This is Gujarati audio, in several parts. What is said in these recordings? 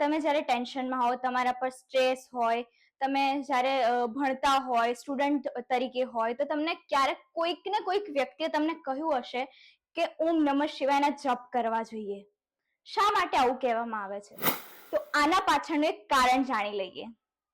તમે જ્યારે ટેન્શનમાં હો તમારા પર સ્ટ્રેસ હોય, તમે જ્યારે ભણતા હોય, સ્ટુડન્ટ તરીકે હોય, તો તમને ક્યારેક કોઈક ને કોઈક વ્યક્તિએ તમને કહ્યું હશે કે, ઓમ નમઃ શિવાયના જપ કરવા જોઈએ. શા માટે આવું કહેવામાં આવે છે? તો આના પાછળનું એક કારણ જાણી લઈએ.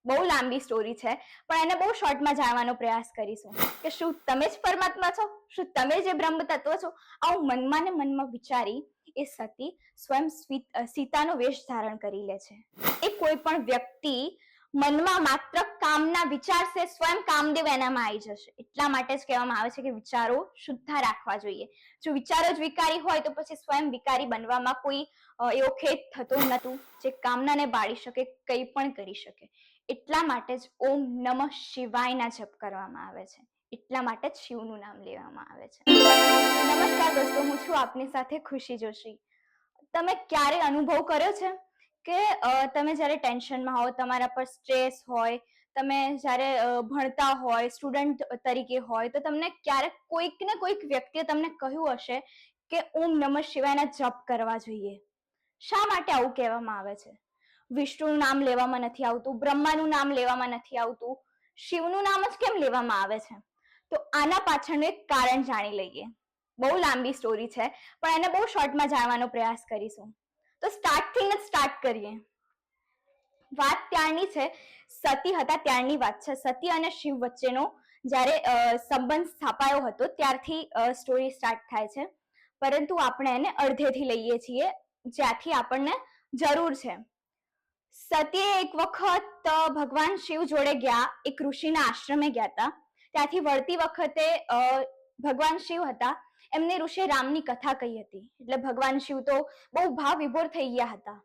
બહુ લાંબી સ્ટોરી છે, પણ એને બહુ શોર્ટમાં જાણવાનો પ્રયાસ કરીશું કે શું તમે જ પરમાત્મા છો? શું તમે જે બ્રહ્મ તત્વ છો? આવું મનમાં ને મનમાં વિચારી એ સતી સ્વયં સ્વી- સીતાનો વેશ ધારણ કરી લે છે. એ કોઈ પણ વ્યક્તિ મનમાં માત્ર કામના વિચારશે સ્વયં કામદેવ એનામાં આવી જશે. એટલા માટે જ કહેવામાં આવે છે કે વિચારો શુદ્ધા રાખવા જોઈએ. જો વિચારો જ વિકારી હોય તો પછી સ્વયં વિકારી બનવામાં કોઈ એવો ખેદ થતો નતું જે કામનાને બાળી શકે, કંઈ પણ કરી શકે. એટલા માટે જ ઓમ નમઃ શિવાયના જપ કરવામાં આવે છે. એટલા માટે જ શિવનું નામ લેવામાં આવે છે. નમસ્કાર દોસ્તો, હું છું આપની સાથે ખુશી જોશી. તમે ક્યારે અનુભવ કર્યો છે કે તમે જ્યારે ટેન્શનમાં હો તમારા પર સ્ટ્રેસ હોય, તમે જ્યારે ભણતા હોય, સ્ટુડન્ટ તરીકે હોય, તો તમને ક્યારેક કોઈક ને કોઈક વ્યક્તિએ તમને કહ્યું હશે કે, ઓમ નમઃ શિવાયના જપ કરવા જોઈએ. શા માટે આવું કહેવામાં આવે છે? વિષ્ણુનું નામ લેવામાં નથી આવતું, બ્રહ્માનું નામ લેવામાં નથી આવતું. શિવનું નામ જ કેમ લેવામાં આવે છે? તો આના પાછળનું એક કારણ જાણી લઈએ. બહુ લાંબી સ્ટોરી છે, પણ એને બહુ શોર્ટમાં જાણવાનો પ્રયાસ કરીશું. તો સ્ટાર્ટથી જ સ્ટાર્ટ કરીએ. વાત ત્યારની છે, સતી હતા ત્યારની વાત છે. સતી અને શિવ વચ્ચેનો જ્યારે સંબંધ સ્થાપાયો હતો, ત્યારથી સ્ટોરી સ્ટાર્ટ થાય છે. પરંતુ આપણે એને અડધેથી લઈએ છીએ, જ્યાંથી આપણને જરૂર છે. સતીએ એક વખત ભગવાન શિવ જોડે ગયા, એક ઋષિના આશ્રમે ગયા હતા. ત્યાંથી વળતી વખતે ભગવાન શિવ હતા. એમને ઋષિ રામની કથા કહી હતી. એટલે ભગવાન શિવ તો બહુ ભાવ વિભોર થઈ ગયા હતા.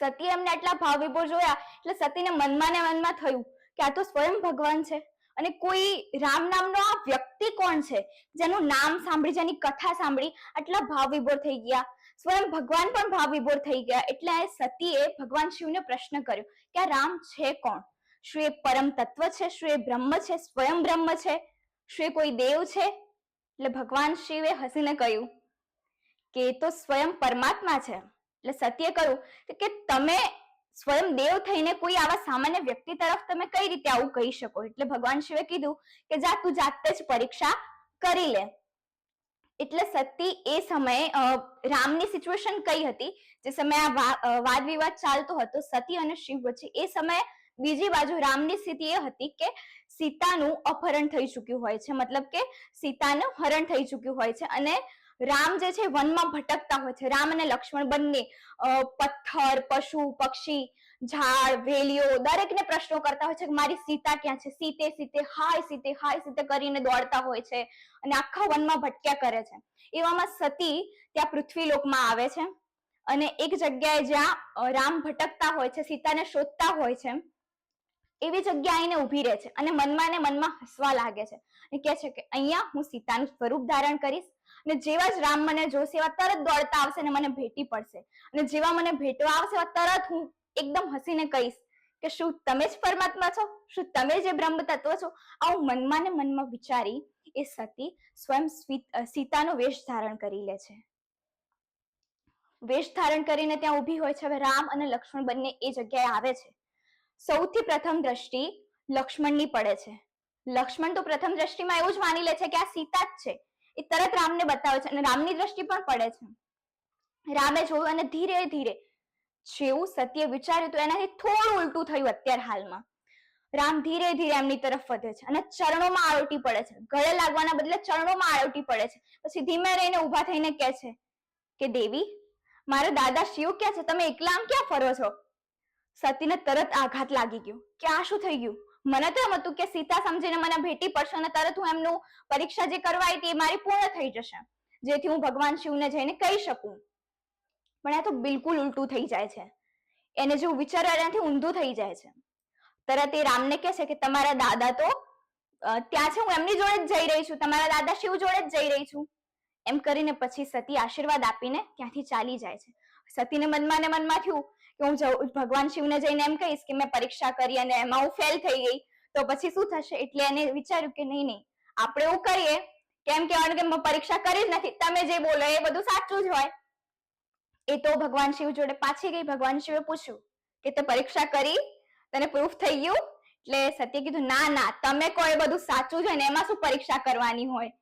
સતી એમને આટલા ભાવ વિભોર જોયા, એટલે સતીને મનમાં ને મનમાં થયું કે આ તો સ્વયં ભગવાન છે. અને કોઈ રામ નામનો આ વ્યક્તિ કોણ છે? જેનું નામ સાંભળી, જેની કથા સાંભળી આટલા ભાવ વિભોર થઈ ગયા. સ્વયં ભગવાન પણ ભાવ વિભોર થઈ ગયા. એટલે સતીએ ભગવાન શિવને પ્રશ્ન કર્યો કે આ રામ છે કોણ? શું એ પરમ તત્વ છે શું એ બ્રહ્મ છે, સ્વયં બ્રહ્મ છે શું એ કોઈ દેવ છે? એટલે ભગવાન શિવે હસીને કહ્યું કે તો સ્વયં પરમાત્મા છે. એટલે સત્ય કહ્યું કે- તમે સ્વયં દેવ થઈને કોઈ આવા સામાન્ય વ્યક્તિ તરફ તમે કઈ રીતે આવું કહી શકો? એટલે ભગવાન શિવે કીધું કે જા, તું જાતે જ પરીક્ષા કરી લે. એટલે સતી એ સમયે રામની સિચ્યુએશન કઈ હતી? જે સમયે આ વાદ વિવાદ ચાલતો હતો, સતી અને શિવ વચ્ચે એ સમયે બીજી બાજુ રામની સ્થિતિ એ હતી કે સીતાનું અપહરણ થઈ ચૂક્યું હોય છે. મતલબ કે સીતાનું હરણ થઈ ચૂક્યું હોય છે અને રામ જે છે વનમાં ભટકતા હોય છે. રામ અને લક્ષ્મણ બંને પથ્થર, પશુ, પક્ષી, ઝાડ, વેલીઓ દરેકને પ્રશ્નો કરતા હોય છે કે મારી સીતા ક્યાં છે? સીતે સીતે, હાય સીતે હાય, સીતે કરીને દોડતા હોય છે અને આખા વનમાં ભટક્યા કરે છે. એવામાં સતી ત્યાં પૃથ્વીલોકમાં આવે છે અને એક જગ્યાએ જ્યાં રામ ભટકતા હોય છે, સીતાને શોધતા હોય છે એવી જગ્યા આવીને ઊભી રહે છે અને મનમાં ને મનમાં હસવા લાગે છે અને કહે છે કે અહીંયા હું સીતાનું સ્વરૂપ ધારણ કરીશ અને જેવા જ રામ મને જોશે એવા તરત દોડતા આવશે અને મને ભેટી પડશે. અને જેવા મને ભેટવા આવશે એવા તરત હું એકદમ હસીને કહીશ કે શું તમે જ પરમાત્મા છો? શું તમે જે બ્રહ્મ તત્વ છો? આવું મનમાં ને મનમાં વિચારી એ સતી સ્વયં સ્વી- સીતાનો વેશ ધારણ કરી લે છે. વેશ ધારણ કરીને ત્યાં ઊભી હોય છે. હવે રામ અને લક્ષ્મણ બંને એ જગ્યાએ આવે છે. સૌથી પ્રથમ દ્રષ્ટિ લક્ષ્મણની પડે છે. લક્ષ્મણ તો પ્રથમ દ્રષ્ટિમાં એવું જ માની લે છે કે આ સીતા જ છે. એ તરત રામને બતાવે છે અને રામની દ્રષ્ટિ પણ પડે છે. રામે જોયું અને ધીરે ધીરે જેવું સત્ય વિચાર્યું એનાથી થોડું ઉલટું થયું અત્યારે હાલમાં. રામ ધીરે ધીરે એમની તરફ વધે છે અને ચરણોમાં આળોટી પડે છે. ગળે લાગવાના બદલે ચરણોમાં આળોટી પડે છે. પછી ધીમે રહીને ઊભા થઈને કહે છે કે દેવી, મારા દાદા શિવ ક્યાં છે, તમે એકલા આમ ક્યાં ફરો છો? સતીને તરત આઘાત લાગી ગયો. કે આ શું થઈ ગયું? મને તો એમ હતું કે સીતા સમજીને મને ભેટી પડશે અને તરત હું એમનું પરીક્ષા જે કરવા આવી હતી એ મારી પૂર્ણ થઈ જશે. જેથી હું ભગવાન શિવને જઈને કહી શકું. પણ આ તો બિલકુલ ઉલટું થઈ જાય છે. એને જેવું વિચાર એનાથી ઊંધું થઈ જાય છે. તરત એ રામને કહે છે કે તમારા દાદા તો ત્યાં છે, હું એમની જોડે જ જઈ રહી છું. તમારા દાદા શિવ જોડે જ જઈ રહી છું. એમ કરીને પછી સતી આશીર્વાદ આપીને ત્યાંથી ચાલી જાય છે. સતીને મનમાં ને મનમાં થયું કે હું ભગવાન શિવને જઈને એમ કહીશ કે મેં પરીક્ષા કરી અને એમાં હું ફેલ થઈ ગઈ. તો પછી શું થશે? એટલે એને વિચાર્યું કે નહીં નહીં. આપણે એવું કરીએ, કેમ કહેવાનું કે મેં પરીક્ષા કરી જ નથી. તમે જે બોલો એ બધું સાચું જ હોય. એ તો ભગવાન શિવ જોડે પાછી ગઈ. ભગવાન શિવે પૂછ્યું કે તે પરીક્ષા કરી? તને પ્રૂફ થઈ ગયું? એટલે સત્ય કીધું, ના ના, તમે એ બધું સાચું છે ને એમાં શું પરીક્ષા કરવાની હોય?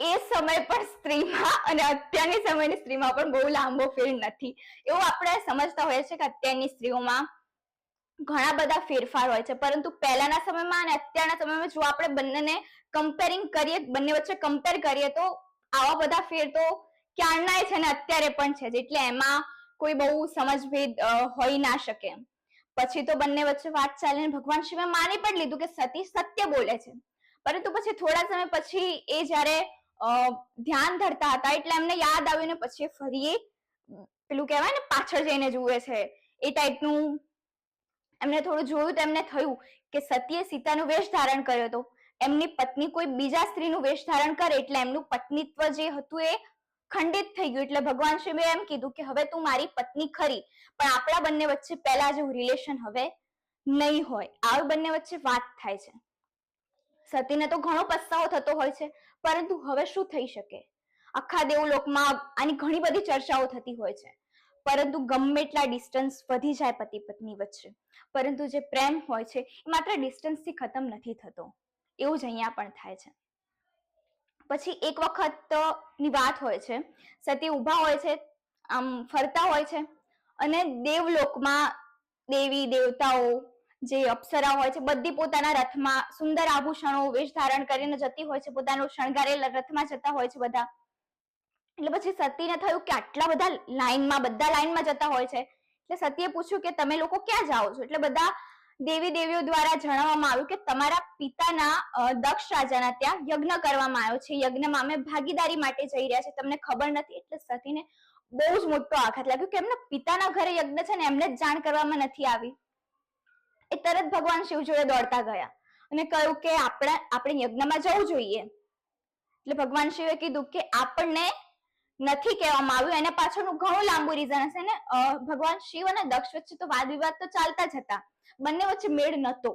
એ સમય પણ સ્ત્રીમાં અને અત્યારની સમયની સ્ત્રીમાં પણ બહુ લાંબો ફેર નથી. એવું આપણે સમજતા હોઈએ છીએ કે અત્યારની સ્ત્રીઓમાં ઘણા બધા ફેરફાર હોય છે. પરંતુ પહેલાના સમયમાં અને અત્યારના સમયમાં જો આપણે બંનેને કમ્પેરિંગ કરીએ, બંને વચ્ચે કમ્પેર કરીએ, તો આવા બધા ફેર તો ક્યારનાય છે ને અત્યારે પણ છે એટલે એમાં કોઈ બહુ સમજભેદ હોઈ ના શકે. પછી તો બંને વચ્ચે વાત ચાલીને ભગવાન શિવે માની પણ લીધું કે સતી સત્ય બોલે છે. પરંતુ પછી થોડા સમય પછી એ જ્યારે ધ્યાન ધરતા હતા. એટલે એમને યાદ આવ્યું ને પછી ફરી પેલું કહેવાય ને, પાછળ જઈને જુએ છે. એ ટાઈપનું એમને થોડું જોયું તો એમને થયું કે સતીએ સીતાનું વેશ ધારણ કર્યો હતો. એમની પત્ની કોઈ બીજા સ્ત્રીનું વેશ ધારણ કરે એટલે એમનું પત્નીત્વ જે હતું એ ખંડિત થઈ ગયું. એટલે ભગવાન શિવે એમ કીધું કે હવે તું મારી પત્ની ખરી, પણ આપણા બંને વચ્ચે પહેલા જેવું રિલેશન હવે નહીં હોય. આવી બંને વચ્ચે વાત થાય છે. સતીને તો ઘણો પસ્તાવો થતો હોય છે. પરંતુ હવે શું થઈ શકે? આખા દેવલોકમાં આની ઘણી બધી ચર્ચાઓ થતી હોય છે. પરંતુ ગમે એટલા ડિસ્ટન્સ વધી જાય પતિ પત્ની વચ્ચે. પરંતુ જે પ્રેમ હોય છે, એ માત્ર ડિસ્ટન્સથી ખતમ નથી થતો. એવું જ અહીંયા પણ થાય છે. પછી એક વખતની વાત હોય છે, સતી ઊભા હોય છે, આમ ફરતા હોય છે અને દેવલોકમાં દેવી દેવતાઓ જે અપ્સરા હોય છે, બધી પોતાના રથમાં સુંદર આભૂષણો વેશ ધારણ કરીને જતી હોય છે, પોતાનું શણગારેલ રથમાં જતા હોય છે બધા. એટલે પછી સતીને થયું કે આટલા બધા લાઈનમાં બધા લાઈનમાં જતા હોય છે. એટલે સતીએ પૂછ્યું કે તમે લોકો ક્યાં જાઓ છો? એટલે બધા દેવી દેવીઓ દ્વારા જણાવવામાં આવ્યું કે તમારા પિતાના દક્ષ રાજાના ત્યાં યજ્ઞ કરવામાં આવ્યો છે. યજ્ઞમાં અમે ભાગીદારી માટે જઈ રહ્યા છે તમને ખબર નથી? એટલે સતીને બહુ જ મોટો આઘાત લાગ્યો કે એમના પિતાના ઘરે યજ્ઞ છે ને એમને જ જાણ કરવામાં નથી આવી. એ તરત ભગવાન શિવ જોડે દોડતા ગયા અને કહ્યું કે આપણે આપણે યજ્ઞમાં જવું જોઈએ. એટલે ભગવાન શિવે કીધું કે આપણને નથી કહેવામાં આવ્યું, એના પાછળનું ઘણું લાંબુ રીઝન હશે ને ભગવાન શિવ અને દક્ષ વચ્ચે તો વાદ વિવાદ તો ચાલતા જ હતા. બંને વચ્ચે મેળ નતો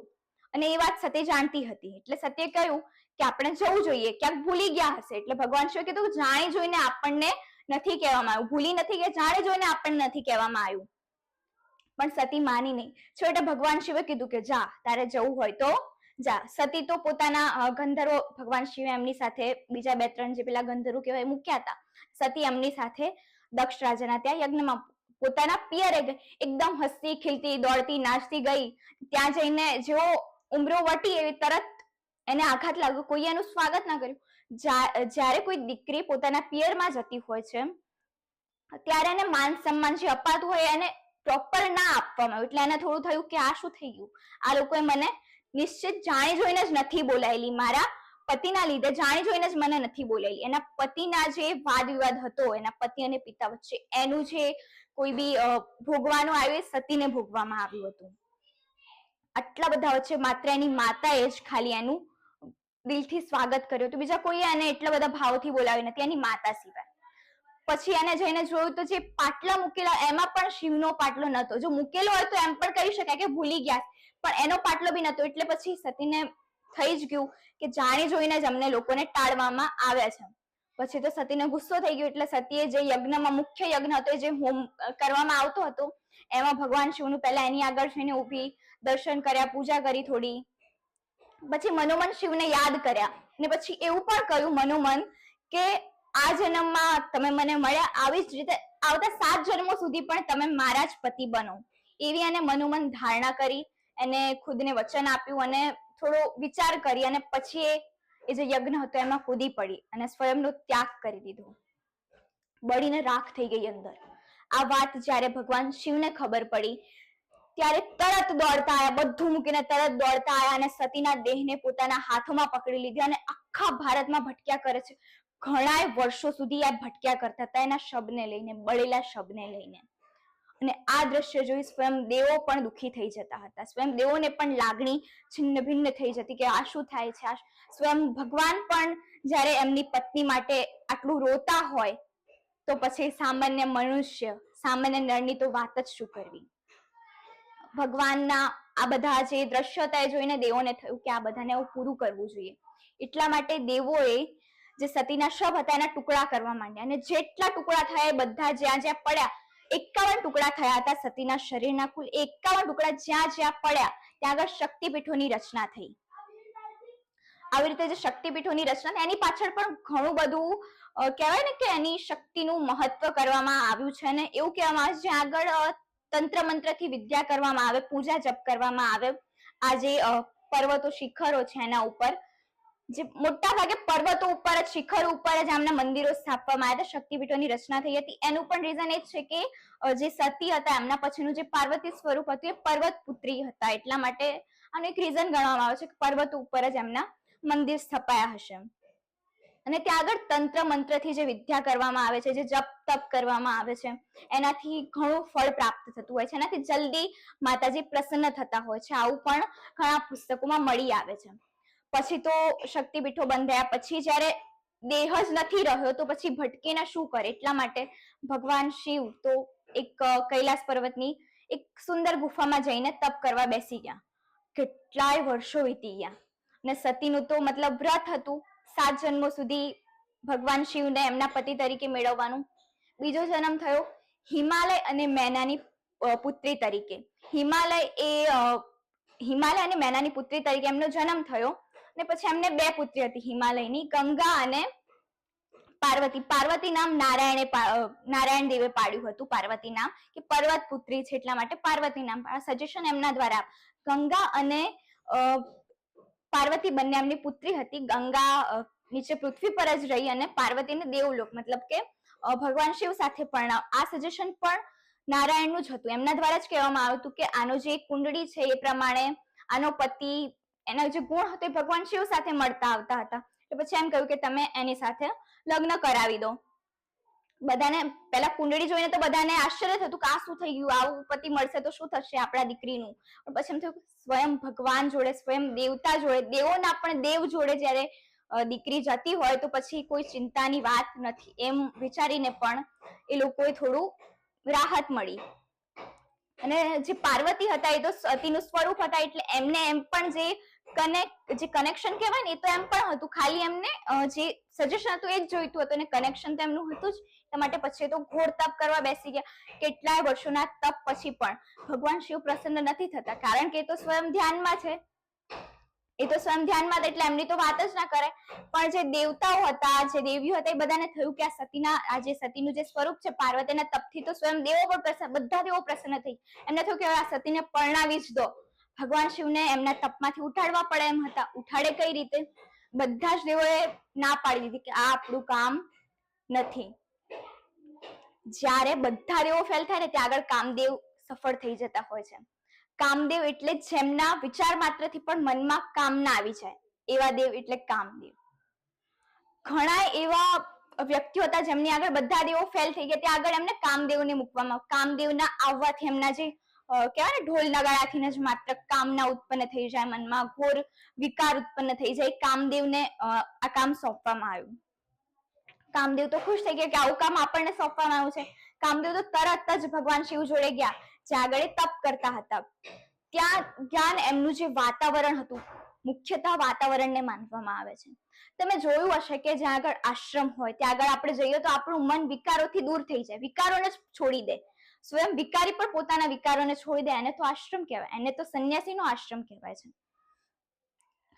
અને એ વાત સતી જાણતી હતી. એટલે સત્યે કહ્યું કે આપણે જવું જોઈએ. ક્યાંક ભૂલી ગયા હશે. એટલે ભગવાન શિવે કીધું જાણી જોઈને આપણને નથી કહેવામાં આવ્યું. ભૂલી નથી કે જાણે જોઈને આપણને નથી કહેવામાં આવ્યું. પણ સતી માની નહીં. છેવટે ભગવાન શિવે કીધું કે જા, તારે જવું હોય તો જા. સતી તો પોતાના ગંધર્વો ભગવાન શિવે એમની સાથે બીજા બે ત્રણ જે પેલા ગંધર્વો કહેવાય મૂક્યા હતા. સતી એમની સાથે દક્ષ રાજાના ત્યાં યજ્ઞમાં પોતાના પિયરે એકદમ હસતી ખીલતી, દોડતી, નાચતી ગઈ. ત્યાં જઈને જેવો ઉમરો વટી એવી તરત એને આઘાત લાગ્યો. કોઈ એનું સ્વાગત ના કર્યું. જ્યારે કોઈ દીકરી પોતાના પિયરમાં જતી હોય છે, ત્યારે એને માન સન્માન જે અપાતું હોય એને પ્રોપર ના આપવામાં આવ્યું એટલે એને થોડું થયું કે આ શું થઈ ગયું? આ લોકોએ મને નિશ્ચિત જાણી જોઈને જ નથી બોલાયેલી. મારા પતિના લીધે જાણી જોઈને જ મને નથી બોલાયેલી. એના પતિના જે વાદ વિવાદ હતો, એના પતિ અને પિતા વચ્ચે, એનું જે કોઈ બી ભોગવાનું આવ્યું એ સતીને ભોગવામાં આવ્યું હતું. આટલા બધા વચ્ચે માત્ર એની માતાએ જ ખાલી એનું દિલથી સ્વાગત કર્યું હતું. બીજા કોઈએ એને એટલા બધા ભાવથી બોલાવી નથી, એની માતા સિવાય. પછી એને જઈને જોયું તો જે પાટલા મૂકેલા, એમાં પણ શિવનો પાટલો નતો જો મૂકેલો હોય તો એમ પણ કહી શકાય કે ભૂલી ગયા પણ એનો પાટલો બી નતો એટલે પછી સતીને થઈ જ ગયું કે જાણી જોઈને જ અમને લોકોને ટાળવામાં આવ્યા છે. પછી તો સતીને ગુસ્સો થઈ ગયો. એટલે સતીએ જે યજ્ઞમાં મુખ્ય યજ્ઞ હતો જે હોમ કરવામાં આવતો હતો, એમાં ભગવાન શિવનું પહેલા એની આગળ જઈને ઊભી, દર્શન કર્યા, પૂજા કરી થોડી. પછી મનોમન શિવને યાદ કર્યા. ને પછી એવું પણ કહ્યું મનોમન કે આ જન્મમાં તમે મને મળ્યા આવી જ રીતે આવતા સાત જન્મો સુધી પણ તમે મારા જ પતિ બનો. એવી અને મનોમન ધારણા કરી એને ખુદને વચન આપ્યું અને થોડો વિચાર કરી અને પછી એ જે યજ્ઞ હતો એમાં કૂદી પડી અને સ્વયંનો ત્યાગ કરી દીધો. બળીને રાખ થઈ ગઈ અંદર. આ વાત જ્યારે ભગવાન શિવને ખબર પડી, ત્યારે તરત દોડતા આવ્યા બધું મૂકીને તરત દોડતા આવ્યા અને સતીના દેહને પોતાના હાથોમાં પકડી લીધી અને આખા ભારતમાં ભટક્યા કરે છે. ઘણાય વર્ષો સુધી આ ભટક્યા કરતા હતા એના શબને લઈને, બળેલા શબને લઈને. અને આ દ્રશ્ય જોઈ સ્વયં દેવો પણ દુઃખી થઈ જતા હતા. સ્વયં દેવોને પણ લાગણી છિન્ન ભિન્ન થઈ જતી કે આ શું થાય છે? આ સ્વયં ભગવાન પણ જ્યારે એમની પત્ની માટે આટલું રોતા હોય, તો પછી સામાન્ય મનુષ્ય, સામાન્ય નરની તો વાત જ શું કરવી? ભગવાનના આ બધા જે દ્રશ્ય હતા એ જોઈને દેવોને થયું કે આ બધાને પૂરું કરવું જોઈએ. એટલા માટે દેવોએ જે સતીના શબ હતા એના ટુકડા કરવા માંડ્યા અને જેટલા ટુકડા થયા એ બધા જ્યાં જ્યાં પડ્યા, એકાવન ટુકડા થયા હતા સતીના શરીરના કુલ એકાવન ટુકડા જ્યાં જ્યાં પડ્યા, ત્યાં આગળ શક્તિપીઠોની રચના થઈ. આવી રીતે જે શક્તિપીઠોની રચના એની પાછળ પણ ઘણું બધું કહેવાય ને કે એની શક્તિનું મહત્વ કરવામાં આવ્યું છે અને એવું કહેવામાં આવે જ્યાં આગળ તંત્ર તંત્ર મંત્રથી વિદ્યા કરવામાં આવે, પૂજા જપ કરવામાં આવે, આ જે પર્વતો, શિખરો છે એના ઉપર જે મોટા ભાગે પર્વતો ઉપર જ, શિખર ઉપર જ આમના મંદિરો સ્થાપવામાં આવ્યા હતા. શક્તિપીઠોની રચના થઈ હતી. એનું પણ રીઝન એ છે કે જે સતી હતા, એમના પછીનું જે પાર્વતી સ્વરૂપ હતું, એ પર્વત પુત્રી હતા. એટલા માટે આનું એક રીઝન ગણવામાં આવે છે કે પર્વત ઉપર જ એમના મંદિર સ્થપાયા હશે. અને ત્યાં આગળ તંત્ર મંત્રથી જે વિદ્યા કરવામાં આવે છે, જે જપ તપ કરવામાં આવે છે, એનાથી ઘણું ફળ પ્રાપ્ત થતું હોય છે. એનાથી જલ્દી માતાજી પ્રસન્ન થતા હોય છે. આવું પણ ઘણા પુસ્તકોમાં મળી આવે છે. પછી તો શક્તિપીઠો બંધ થયા. પછી જ્યારે દેહ જ નથી રહ્યો તો પછી ભટકીને શું કરે? એટલા માટે ભગવાન શિવ તો એક કૈલાસ પર્વતની એક સુંદર ગુફામાં જઈને તપ કરવા બેસી ગયા. કેટલાય વર્ષો વીતી ગયા. ને સતીનું તો મતલબ વ્રત હતું. સાત જન્મો સુધી ભગવાન શિવને એમના પતિ તરીકે મેળવવાનું. બીજો જન્મ થયો હિમાલય અને મેનાની પુત્રી તરીકે. હિમાલય એ હિમાલય અને મેનાની પુત્રી તરીકે એમનો જન્મ થયો. ને પછી એમને બે પુત્રી હતી, હિમાલયની ગંગા અને પાર્વતી. પાર્વતી નામ નારાયણે નારાયણ દેવે પાડ્યું હતું, પાર્વતી નામ, કે પર્વત પુત્રી છે એટલા માટે પાર્વતી નામ. સજેશન એમના દ્વારા ગંગા અને પાર્વતી બંને એમની પુત્રી હતી. ગંગા નીચે પૃથ્વી પર જ રહી અને પાર્વતીને દેવલોક, મતલબ કે ભગવાન શિવ સાથે પણ આ સજેશન પણ નારાયણનું જ હતું. એમના દ્વારા જ કહેવામાં આવ્યું હતું કે આનો જે કુંડળી છે એ પ્રમાણે આનો પતિ એના જે ગુણ હતો એ ભગવાન શિવ સાથે મળતા આવતા હતા. તો પછી એમ કહ્યું કે તમે એની સાથે લગ્ન કરાવી દો. બધાને પેલા કુંડળી જોઈને તો બધાને આશ્ચર્ય થતું કે આ શું થઈ ગયું? આવું પતિ મળશે તો શું થશે આપણા દીકરીનું? પણ પછી એમ થયું સ્વયં ભગવાન જોડે, સ્વયં દેવતા જોડે, દેવોના પણ દેવ જોડે જ્યારે દીકરી જતી હોય તો પછી કોઈ ચિંતાની વાત નથી. એમ વિચારીને પણ એ લોકોએ થોડું રાહત મળી. અને જે પાર્વતી હતા એ તો સતીનું સ્વરૂપ હતા એટલે એમને એમ પણ જે કનેક્ટ જે કનેક્શન કહેવાય ને એ તો એમ પણ હતું. ખાલી એમને જે સજેશન હતું એ જ જોઈતું હતું અને કનેક્શન તો એમનું હતું જ. એટલા માટે પછી તો ઘોર તપ કરવા બેસી ગયા. કેટલાય વર્ષોના તપ પછી પણ ભગવાન શિવ પ્રસન્ન નથી થતા. કારણ કે એ તો સ્વયં ધ્યાનમાં છે. એ તો સ્વયં ધ્યાનમાં એટલે એમની તો વાત જ ના કરે. પણ જે દેવતાઓ હતા, જે દેવીઓ હતા, એ બધાને થયું કે આ સતીના, આ જે સતીનું જે સ્વરૂપ છે, પાર્વતીના તપથી તો સ્વયં દેવો પણ બધા દેવો પ્રસન્ન થઈ. એમને થયું કે આ સતીને પરણાવી જ દો. ભગવાન શિવને એમના તપમાંથી ઉઠાડવા પડે એમ હતા. ઉઠાડે કઈ રીતે? બધા જ દેવોએ ના પાડી દીધી કે આ આપણું કામ નથી. જ્યારે બધા દેવો ફેલ થાય ને ત્યાં આગળ કામદેવ સફળ થઈ જતા હોય છે. કામદેવ એટલે જેમના વિચાર માત્રથી પણ મનમાં કામના આવી જાય. એવા દેવ એટલે કામદેવ. ઘણા એવા વ્યક્તિઓ હતા જેમની આગળ બધા દેવો ફેલ થઈ ગયા. ત્યાં આગળ એમને કામદેવને મૂકવામાં કામદેવના આવવાથી એમના જે કહેવાય ને ઢોલ નગાડાથી જ માત્ર કામના ઉત્પન્ન થઈ જાય, મનમાં ઘોર વિકાર ઉત્પન્ન થઈ જાય કામદેવને આ કામ સોંપવામાં આવ્યું. કામદેવ તો ખુશ થઈ ગયા કે આવું કામ આપણને સોંપવામાં આવ્યું છે. કામદેવ તો તરત જ ભગવાન શિવ જોડે ગયા, જ્યાં આગળ તપ કરતા હતા. ત્યાં જ્ઞાન એમનું જે વાતાવરણ હતું, મુખ્યતઃ વાતાવરણને માનવામાં આવે છે. તમે જોયું હશે કે જ્યાં આગળ આશ્રમ હોય, ત્યાં આગળ આપણે જઈએ તો આપણું મન વિકારોથી દૂર થઈ જાય. વિકારોને જ છોડી દે. સ્વયં વિકારી પણ પોતાના વિકારોને છોડી દે, એને તો આશ્રમ કહેવાય. એને તો સંન્યાસીનો આશ્રમ કહેવાય છે.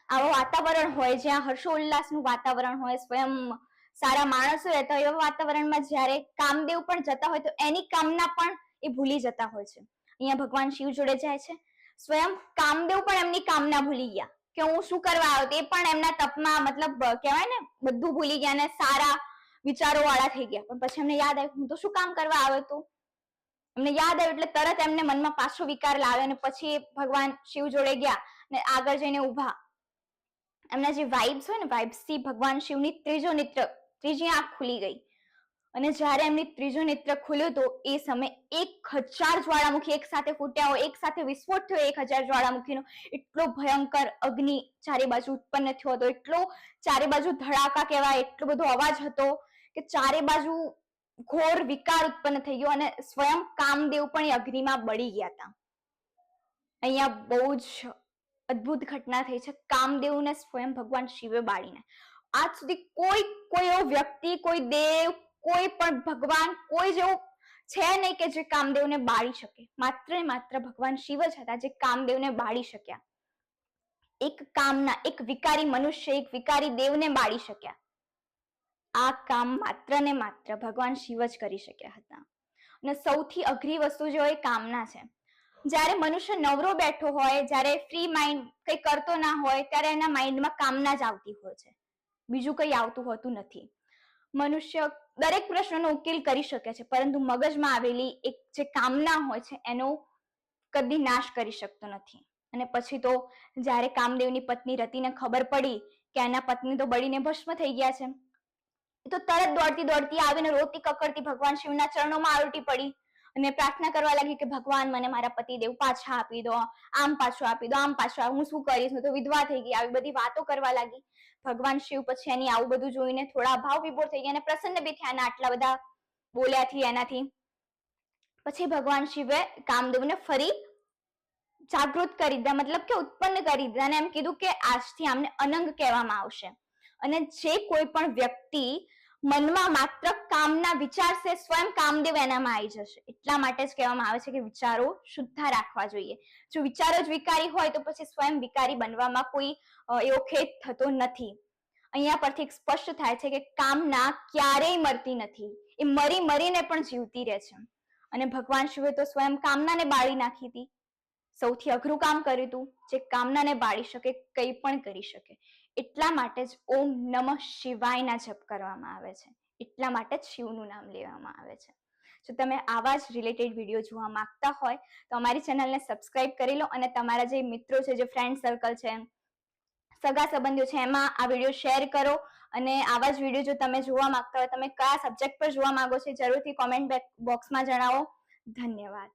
આવો વાતાવરણ હોય, જ્યાં હર્ષોલ્લાસનું વાતાવરણ હોય, સ્વયં સારા માણસો રહેતા હોય એવા વાતાવરણમાં જ્યારે કામદેવ પણ જતા હોય, તો એની કામના પણ એ ભૂલી જતા હોય છે. અહીંયા ભગવાન શિવ જોડે જાય છે. સ્વયં કામદેવ પણ એમની કામના ભૂલી ગયા. કે હું શું કરવા આવ્યો, તે પણ એમના તપમાં મતલબ કહેવાય ને, બધું ભૂલી ગયા અને સારા વિચારો વાળા થઈ ગયા. પણ પછી એમને યાદ આવ્યું, હું તો શું કામ કરવા આવ્યો હતો એમને યાદ આવ્યું એટલે તરત એમને મનમાં પાછો વિકાર લાવ્યો અને પછી ભગવાન શિવ જોડે ગયા ને આગળ જઈને ઊભા. એમના જે વાઇબ્સ હોય ને વાઇબ્સથી ભગવાન શિવની ત્રીજો નેત્ર, ત્રીજી આંખ ખુલી ગઈ. અને જ્યારે એમની ત્રીજો નેત્ર ખુલ્યો તો એ સમય એક હજાર જ્વાળામુખી એક સાથે ફૂટ્યા હોય, એક સાથે વિસ્ફોટ થયો એક હજાર જ્વાળામુખીનો. એટલો ભયંકર અગ્નિ ચારે બાજુ ઉત્પન્ન થયો હતો. એટલો ચારે બાજુ ધડાકા કહેવાય, એટલો બધો અવાજ હતો કે ચારે બાજુ ઘોર વિકાર ઉત્પન્ન થઈ ગયો અને સ્વયં કામદેવ પણ અગ્નિમાં બળી ગયા હતા. અહીંયા બહુ જ અદ્ભુત ઘટના થઈ છે. કામદેવને સ્વયં ભગવાન શિવે બાળીને. આજ સુધી કોઈ કોઈ એવો વ્યક્તિ, કોઈ દેવ, કોઈ પણ ભગવાન, કોઈ જેવું છે નહીં કે જે કામદેવને બાળી શકે. માત્ર માત્ર ભગવાન શિવ જ હતા જે કામદેવને બાળી શક્યા. એક કામના, એક વિકારી મનુષ્ય, એક વિકારી દેવને બાળી શક્યા. આ કામ માત્ર ને માત્ર ભગવાન શિવ જ કરી શક્યા હતા. અને સૌથી અઘરી વસ્તુ જે હોય કામના છે. જ્યારે મનુષ્ય નવરો બેઠો હોય, જ્યારે ફ્રી માઇન્ડ કંઈ કરતો ના હોય, ત્યારે એના માઇન્ડમાં કામના જ આવતી હોય છે. બીજું કંઈ આવતું હોતું નથી. મનુષ્ય દરેક પ્રશ્નનો ઉકેલ કરી શકે છે, પરંતુ મગજમાં આવેલી એક જે કામના હોય છે, એનો કદી નાશ કરી શકતો નથી. અને પછી તો જ્યારે કામદેવની પત્ની રતિને ખબર પડી કે એના પત્ની તો બળીને ભસ્મ થઈ ગયા છે તો તરત દોડતી દોડતી આવીને રોતી કકડતી ભગવાન શિવના ચરણોમાં આરોટી પડી. અને પ્રાર્થના કરવા લાગી કે ભગવાન મને મારા પતિદેવ પાછા આપી દો, આમ પાછું આપી દો, આમ પાછું હું શું કરીશ? હું તો વિધવા થઈ ગઈ. આવી બધી વાતો કરવા લાગી. ભગવાન શિવ પછી એની આવું બધું જોઈને થોડા ભાવ વિભોર થઈ ગયા અને પ્રસન્ન બી થયા આટલા બધા બોલ્યાથી એનાથી. પછી ભગવાન શિવે કામદેવને ફરી જાગૃત કરી દીધા. મતલબ કે ઉત્પન્ન કરી દીધા અને એમ કીધું કે આજથી આમને અનંગ કહેવામાં આવશે. અને જે કોઈ પણ વ્યક્તિ મનમાં માત્ર કામના વિચારશે સ્વયં કામદેવ એનામાં આવી જશે. એટલા માટે જ કહેવામાં આવે છે કે વિચારો શુદ્ધા રાખવા જોઈએ. જો વિચારો જ વિકારી હોય તો પછી સ્વયં વિકારી બનવામાં કોઈ એવો ખેદ થતો નથી. અહીંયા પરથી સ્પષ્ટ થાય છે કે કામના ક્યારેય મરતી નથી. એ મરી મરીને પણ જીવતી રહે છે. અને ભગવાન શિવે તો સ્વયં કામનાને બાળી નાખી હતી. સૌથી અઘરું કામ કર્યું હતું જે કામનાને બાળી શકે, કંઈ પણ કરી શકે. એટલા માટે જ ઓમ નમઃ શિવાયના જપ કરવામાં આવે છે. એટલા માટે જ શિવનું નામ લેવામાં આવે છે. જો તમે આવા જ રિલેટેડ વીડિયો જોવા માંગતા હોય, તો અમારી ચેનલને સબસ્ક્રાઇબ કરી લો અને તમારા જે મિત્રો છે, જે ફ્રેન્ડ સર્કલ છે, સગા સંબંધીઓ છે, એમાં આ વીડિયો શેર કરો અને આવા જ વીડિયો જો તમે જોવા માંગતા હોય, તમે કયા સબ્જેક્ટ પર જોવા માંગો છો જરૂરથી કોમેન્ટ બોક્સમાં જણાવો. ધન્યવાદ.